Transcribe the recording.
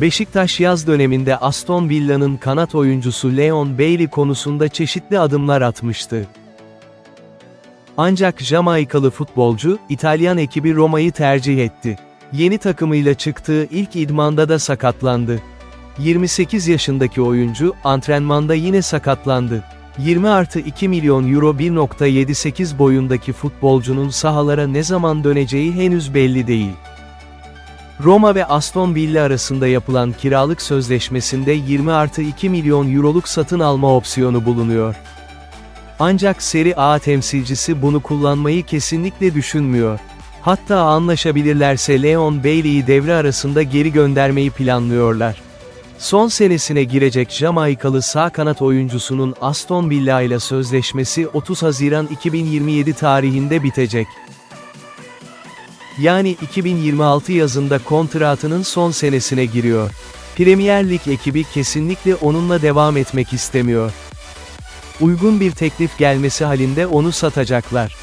Beşiktaş yaz döneminde Aston Villa'nın kanat oyuncusu Leon Bailey konusunda çeşitli adımlar atmıştı. Ancak Jamaikalı futbolcu, İtalyan ekibi Roma'yı tercih etti. Yeni takımıyla çıktığı ilk idmanda da sakatlandı. 28 yaşındaki oyuncu, antrenmanda yine sakatlandı. 20 artı 2 milyon euro 1.78 boyundaki futbolcunun sahalara ne zaman döneceği henüz belli değil. Roma ve Aston Villa arasında yapılan kiralık sözleşmesinde 20 artı 2 milyon euroluk satın alma opsiyonu bulunuyor. Ancak Serie A temsilcisi bunu kullanmayı kesinlikle düşünmüyor. Hatta anlaşabilirlerse Leon Bailey'i devre arasında geri göndermeyi planlıyorlar. Son senesine girecek Jamaikalı sağ kanat oyuncusunun Aston Villa ile sözleşmesi 30 Haziran 2027 tarihinde bitecek. Yani 2026 yazında kontratının son senesine giriyor. Premier Lig ekibi kesinlikle onunla devam etmek istemiyor. Uygun bir teklif gelmesi halinde onu satacaklar.